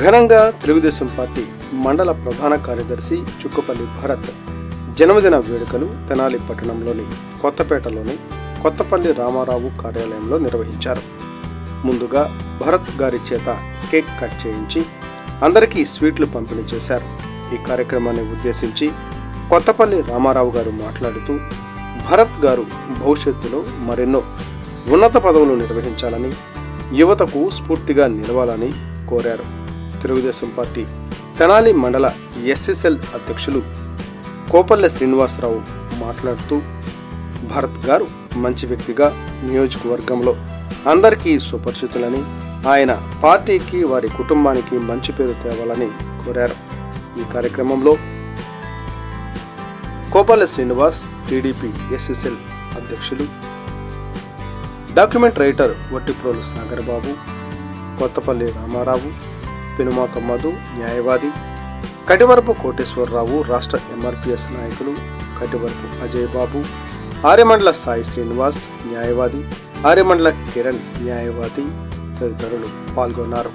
ఘనంగా తెలుగుదేశం పార్టీ మండల ప్రధాన కార్యదర్శి చుక్కపల్లి భరత్ జన్మదిన వేడుకలు తెనాలి పట్టణంలోని కొత్తపేటలోని కొత్తపల్లి రామారావు కార్యాలయంలో నిర్వహించారు. ముందుగా భరత్ గారి చేత కేక్ కట్ చేయించి అందరికీ స్వీట్లు పంపిణీ చేశారు. ఈ కార్యక్రమాన్ని ఉద్దేశించి కొత్తపల్లి రామారావు గారు మాట్లాడుతూ భరత్ గారు భవిష్యత్తులో మరెన్నో ఉన్నత పదవులు నిర్వహించాలని యువతకు స్ఫూర్తిగా నిలవాలని కోరారు. తెలుగుదేశం పార్టీ తెనాలి మండల ఎస్ఎస్ఎల్ అధ్యక్షులు కోపల్లె శ్రీనివాసరావు మాట్లాడుతూ భరత్ గారు మంచి వ్యక్తిగా నియోజకవర్గంలో అందరికీ సుపరిచితులని ఆయన పార్టీకి వారి కుటుంబానికి మంచి పేరు తేవాలని కోరారు. ఈ కార్యక్రమంలో కోపాల శ్రీనివాస్ టీడీపీ ఎస్ఎస్ఎల్ అధ్యక్షులు డాక్యుమెంట్ రైటర్ వట్టిప్రోలు సాగర్బాబు కొత్తపల్లి రామారావు పెనుమాక మధు న్యాయవాది. కటివరపు కోటేశ్వరరావు రాష్ట్ర ఎంఆర్పిఎస్ నాయకులు కటివరపు అజయ్ బాబు ఆర్యమండల సాయి శ్రీనివాస్ న్యాయవాది. ఆర్యమండల కిరణ్ న్యాయవాది తదితరులు పాల్గొన్నారు.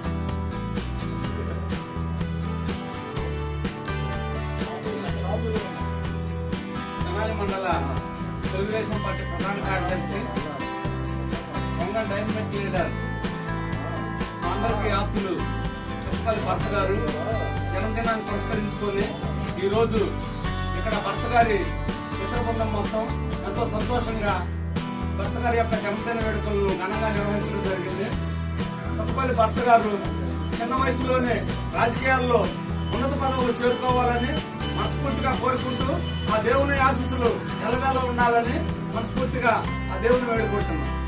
తెలుగుదేశం పార్టీ ప్రధాన కార్యదర్శి డైనమిక్ లీడర్ అందరికీ ఆప్తులు చుక్కపల్లి భర్త గారు జన్మదినాన్ని పురస్కరించుకొని ఈరోజు ఇక్కడ భర్త గారి మిత్ర బృందం మొత్తం ఎంతో సంతోషంగా భర్త గారి యొక్క జన్మదిన వేడుకలను ఘనంగా నిర్వహించడం జరిగింది. చుక్కపల్లి భర్త గారు చిన్న వయసులోనే రాజకీయాల్లో ఉన్నత పదవులు చేరుకోవాలని మనస్ఫూర్తిగా కోరుకుంటూ ఆ దేవుని ఆశీస్సులు ఎలవేళ ఉండాలని మనస్ఫూర్తిగా ఆ దేవుని వేడుకుంటున్నాం.